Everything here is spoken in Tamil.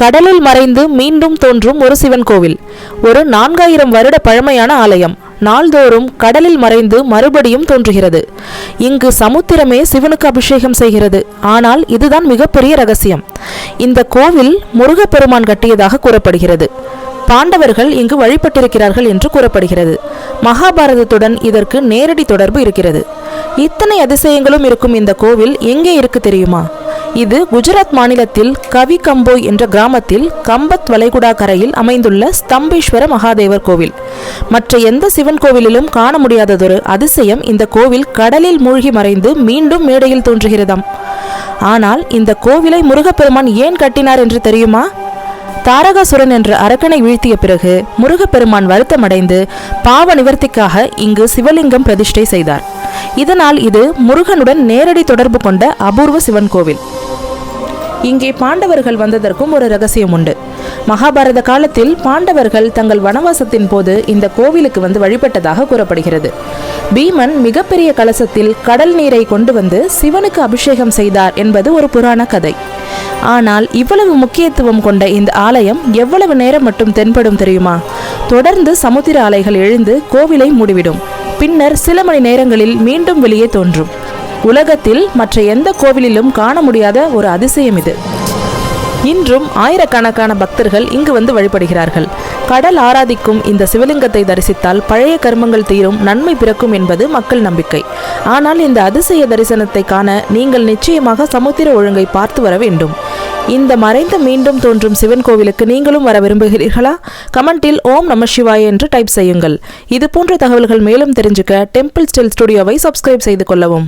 கடலில் மறைந்து மீண்டும் தோன்றும் ஒரு சிவன் கோவில். ஒரு நான்காயிரம் வருட பழமையான ஆலயம். நாள்தோறும் கடலில் மறைந்து மறுபடியும் தோன்றுகிறது. இங்கு சமுத்திரமே சிவனுக்கு அபிஷேகம் செய்கிறது. ஆனால் இதுதான் மிகப்பெரிய ரகசியம். இந்த கோவில் முருகப்பெருமான் கட்டியதாக கூறப்படுகிறது. பாண்டவர்கள் இங்கு வழிபட்டிருக்கிறார்கள் என்று கூறப்படுகிறது. மகாபாரதத்துடன் இதற்கு நேரடி தொடர்பு இருக்கிறது. இத்தனை அதிசயங்களும் இருக்கும் இந்த கோவில் எங்கே இருக்கு தெரியுமா? இது குஜராத் மாநிலத்தில் கவி கம்போய் என்ற கிராமத்தில் கம்பத் வளைகுடா கரையில் அமைந்துள்ள ஸ்தம்பேஸ்வர மகாதேவர் கோவில். மற்ற எந்த சிவன் கோவிலிலும் காண முடியாததொரு அதிசயம் இந்த கோவில் கடலில் மூழ்கி மறைந்து மீண்டும் மேடையில் தோன்றுகிறதாம். ஆனால் இந்த கோவிலை முருகப்பெருமான் ஏன் கட்டினார் என்று தெரியுமா? தாரகாசுரன் என்ற அரக்கனை வீழ்த்திய பிறகு முருகப்பெருமான் வருத்தமடைந்து பாவ நிவர்த்திக்காக இங்கு சிவலிங்கம் பிரதிஷ்டை செய்தார். இதனால் இது முருகனுடன் நேரடி தொடர்பு கொண்ட அபூர்வ சிவன் கோவில். இங்கே பாண்டவர்கள் வந்ததற்கும் ஒரு ரகசியம் உண்டு. மகாபாரத காலத்தில் பாண்டவர்கள் தங்கள் வனவாசத்தின் போது இந்த கோவிலுக்கு வந்து வழிபட்டதாக கூறப்படுகிறது. பீமன் மிகப்பெரிய கலசத்தில் கடல் நீரை கொண்டு வந்து சிவனுக்கு அபிஷேகம் செய்தார் என்பது ஒரு புராண கதை. ஆனால் இவ்வளவு முக்கியத்துவம் கொண்ட இந்த ஆலயம் எவ்வளவு நேரம் மட்டும் தென்படும் தெரியுமா? தொடர்ந்து சமுத்திர அலைகள் எழுந்து கோவிலை மூடிவிடும். பின்னர் சில மணி நேரங்களில் மீண்டும் வெளியே தோன்றும். உலகத்தில் மற்ற எந்த கோவிலிலும் காண முடியாத ஒரு அதிசயம் இது. இன்றும் ஆயிரக்கணக்கான பக்தர்கள் இங்கு வந்து வழிபடுகிறார்கள். கடல் ஆராதிக்கும் இந்த சிவலிங்கத்தை தரிசித்தால் பழைய கர்மங்கள் தீரும் நன்மை பிறக்கும் என்பது மக்கள் நம்பிக்கை. ஆனால் இந்த அதிசய தரிசனத்தை காண நீங்கள் நிச்சயமாக சமுத்திர ஒழுங்கை பார்த்து வர வேண்டும். இந்த மறைந்து மீண்டும் தோன்றும் சிவன் கோவிலுக்கு நீங்களும் வர விரும்புகிறீர்களா? கமெண்டில் ஓம் நம சிவாய என்று டைப் செய்யுங்கள். இதுபோன்ற தகவல்கள் மேலும் தெரிஞ்சுக்க டெம்பிள் ஸ்டில் ஸ்டுடியோவை சப்ஸ்கிரைப் செய்து கொள்ளவும்.